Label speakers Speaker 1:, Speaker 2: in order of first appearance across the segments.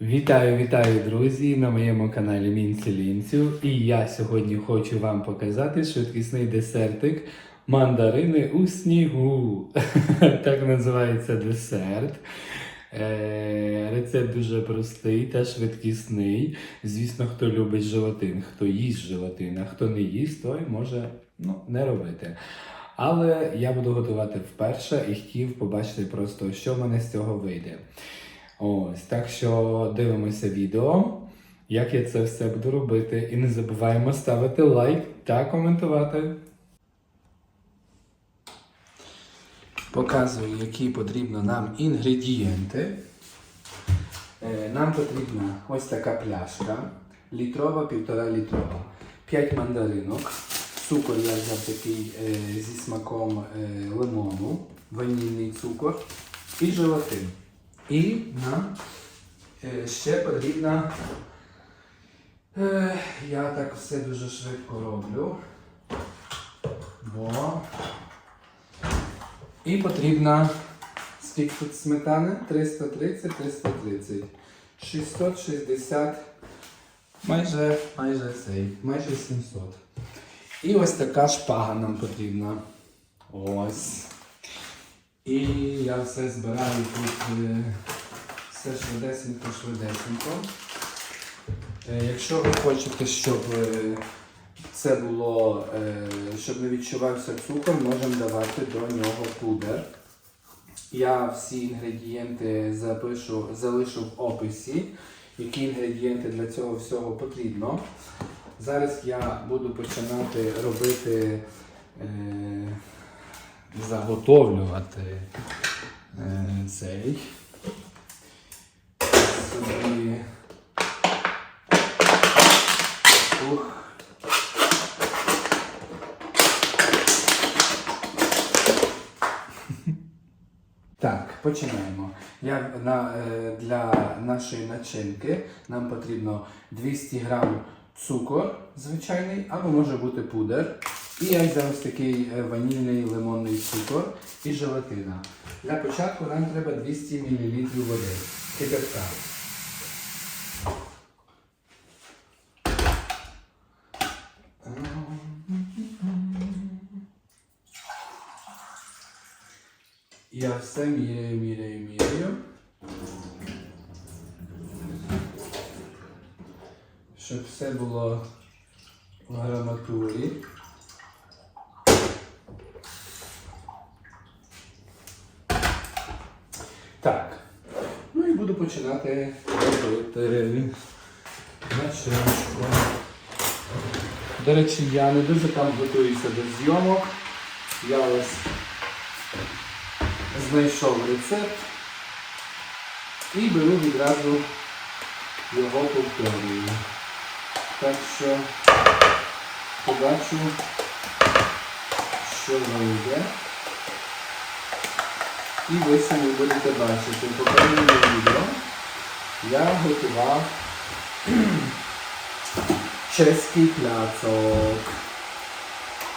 Speaker 1: Вітаю, вітаю, друзі! На моєму каналі Мінці Лінцю. І я сьогодні хочу вам показати швидкісний десертик мандарини у снігу. Так називається десерт. Е, Рецепт дуже простий та швидкісний. Звісно, хто любить желатин, хто їсть желатин, а хто не їсть, той може ну, не робити. Але я буду готувати вперше і хотів побачити просто, що в мене з цього вийде. Ось, так що дивимося відео, як я це все буду робити. І не забуваємо ставити лайк та коментувати. Показую, які потрібно нам інгредієнти. Е, Нам потрібна ось така пляшка, літрова, півтора літрова, 5 мандаринок, цукор я взяв такий е, зі смаком е, лимону, ванільний цукор і желатин. І нам е, ще потрібна. Е, я так все дуже швидко роблю. Бо. І потрібна скільки тут сметани? 330, 330. 660. Майже, майже цей, майже 700. І ось така шпага нам потрібна. Ось. І я все збираю тут е, все швидесенько, швидесенько. Е, Якщо ви хочете, щоб е, це було, щоб не відчувався цукор, можемо давати до нього пудер. Я всі інгредієнти запишу, залишу в описі, які інгредієнти для цього всього потрібно. Зараз я буду починати робити. Заготовлювати е, цей. Так, починаємо. Я, на, е, для нашої начинки нам потрібно 200 грам цукор звичайний, або може бути пудер. І я взяв ось такий е, ванільний лимонний цукор і желатина. Для початку нам треба 200 мл води. Кипятка. Я все міряю, міряю, міряю. Щоб все було в граматурі. Так. Ну і буду починати робити начинку. До речі, я не дуже там готуюся до зйомок. Я ось знайшов рецепт і беру відразу його повторюю. Так що побачу, що вийде. І ви самі будете бачити. В попередньому відео я готував чеський пляцок.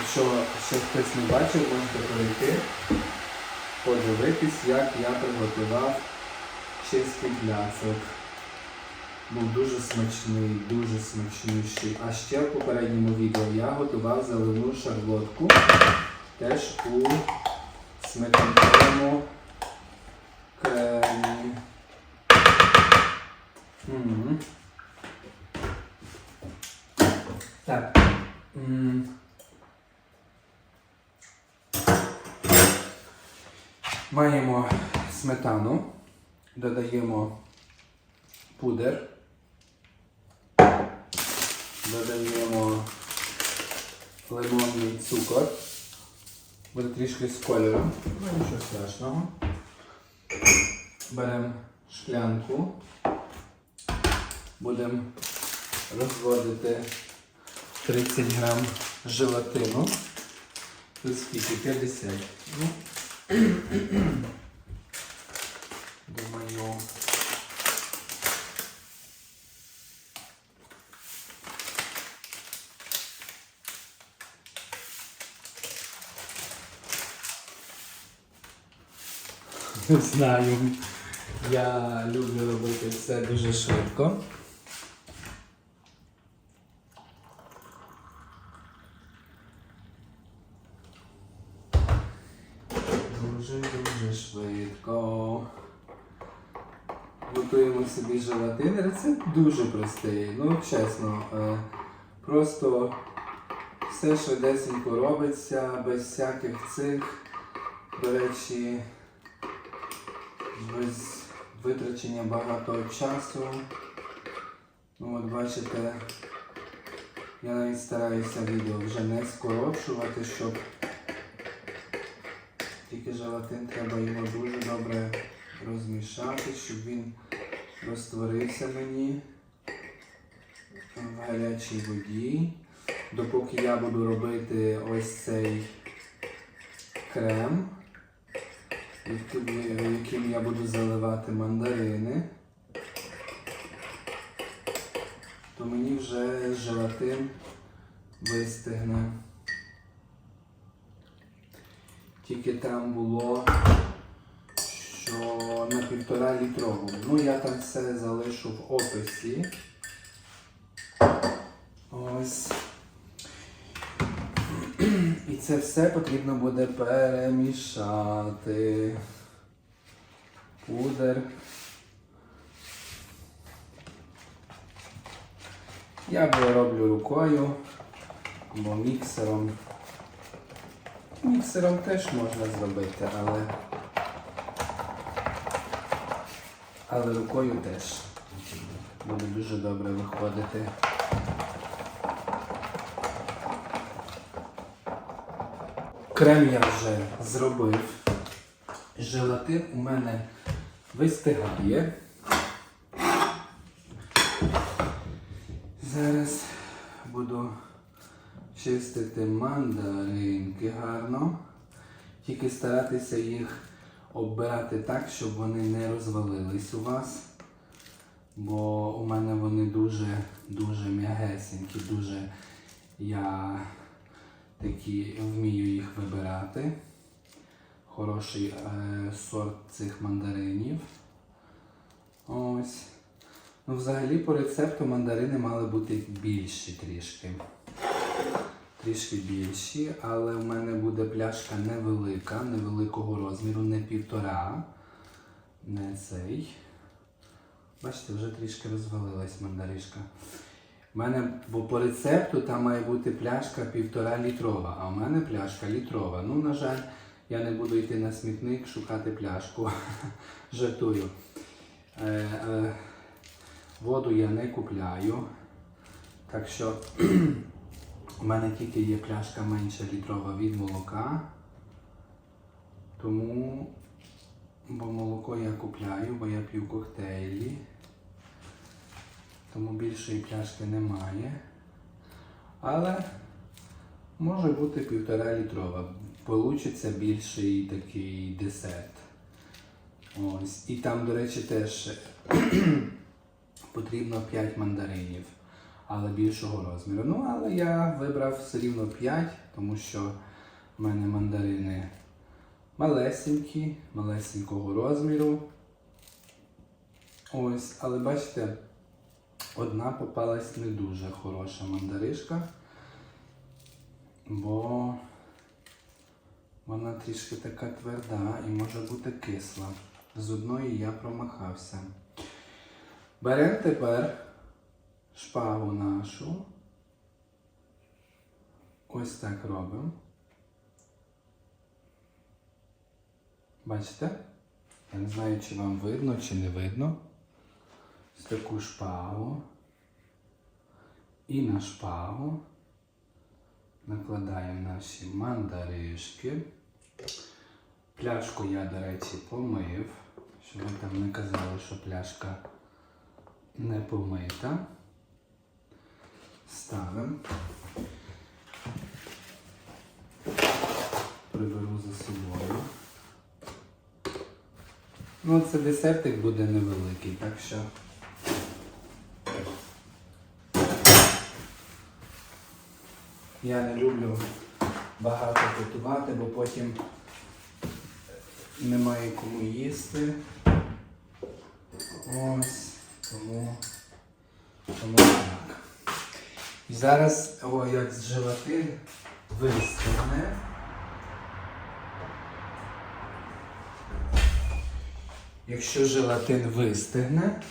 Speaker 1: Якщо ще хтось не бачив, можете перейти, подивитись, як я приготував чеський пляцок. Був дуже смачний, дуже смачнющий. А ще в попередньому відео я готував заливну шарлотку теж у сметанковому кремі. Мгм. Так. М. Маємо сметану, додаємо пудер, додаємо лимонний цукор. Буде трішки з кольором, ну нічого страшного. Беремо шклянку, будемо розводити 30 грам желатину. Тут скільки? 50. Ну, думаю. Знаю. Я люблю робити все дуже швидко. Дуже-дуже швидко. Готуємо собі желатин. Рецепт дуже простий. Ну, чесно, е, просто все швидесенько робиться, без всяких цих. Речі, без витрачення багато часу. Ну, от бачите, я навіть стараюся відео вже не скорочувати, щоб тільки желатин треба його дуже добре розмішати, щоб він розтворився мені в гарячій воді. Допоки я буду робити ось цей крем, яким- я буду заливати мандарини, то мені вже желатин вистигне. Тільки там було, що на півтора літрову. Ну, я там все залишу в описі. Ось. І це все потрібно буде перемішати. Пудер. Я роблю рукою або міксером. Міксером теж можна зробити, але. Але рукою теж буде дуже добре виходити. Крем я вже зробив. Желатин у мене вистигає. Зараз буду чистити мандаринки гарно. Тільки старатися їх оббирати так, щоб вони не розвалились у вас. Бо у мене вони дуже дуже м'ягесенькі, дуже я такі вмію їх вибирати. Хороший е, сорт цих мандаринів. Ось. Ну, взагалі по рецепту мандарини мали бути більші трішки. Трішки більші, але в мене буде пляшка невелика, невеликого розміру, не півтора. Не цей. Бачите, вже трішки розвалилась мандаришка. У мене, бо по рецепту там має бути пляшка півтора літрова, а у мене пляшка літрова. Ну, на жаль, я не буду йти на смітник шукати пляшку. Жартую. Е, е, воду я не купляю. Так що у мене тільки є пляшка менша літрова від молока. Тому, бо молоко я купляю, бо я п'ю коктейлі. Тому більшої пляшки немає. Але може бути півтора літрова. Получиться більший такий десерт. Ось. І там, до речі, теж потрібно 5 мандаринів, але більшого розміру. Ну, але я вибрав все рівно 5, тому що в мене мандарини малесенькі, малесенького розміру. Ось, але бачите, одна попалась не дуже хороша мандаришка, бо вона трішки така тверда і може бути кисла. З одної я промахався. Беремо тепер шпагу нашу. Ось так робимо. Бачите? Я не знаю, чи вам видно, чи не видно. Ось таку шпагу. І на шпагу накладаємо наші мандаришки. Пляшку я, до речі, помив, щоб ви там не казали, що пляшка не помита. Ставимо. Приберу за собою. Ну, це десертик буде невеликий, так що. Я не люблю багато готувати, бо потім немає кому їсти. Ось. Тому, тому так. І зараз, о, як з желатин вистигне. Якщо желатин вистигне,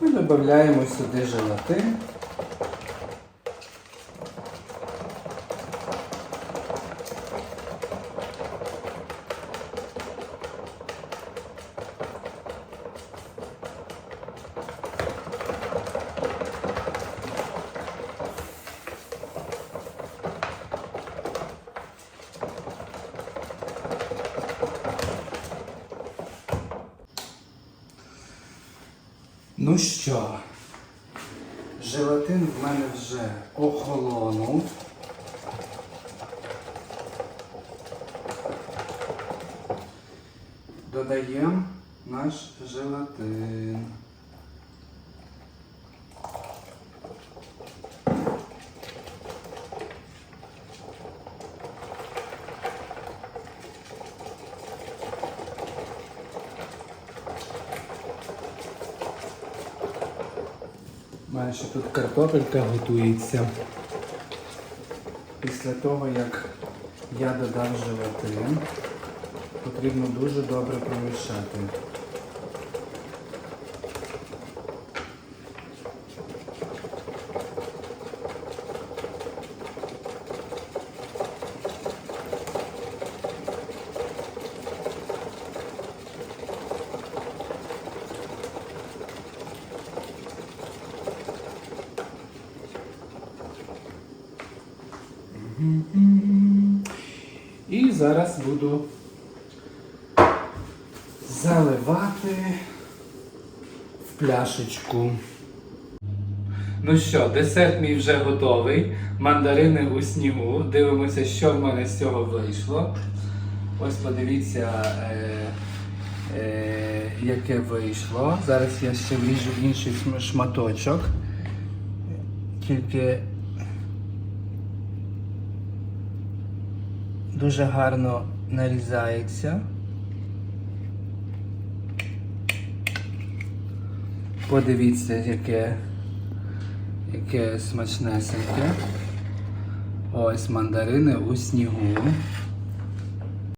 Speaker 1: ми додаємо сюди желатин. Ну що, желатин в мене вже охолонув. Додаємо наш желатин. Ще тут картопелька готується. Після того, як я додав желатин, потрібно дуже добре промішати. І зараз буду заливати в пляшечку. Ну що, десерт мій вже готовий. Мандарини у снігу. Дивимося, що в мене з цього вийшло. Ось подивіться, е, е, яке вийшло. Зараз я ще вріжу інший шматочок. Тільки дуже гарно нарізається. Подивіться, яке, яке смачнесеньке. Ось мандарини у снігу.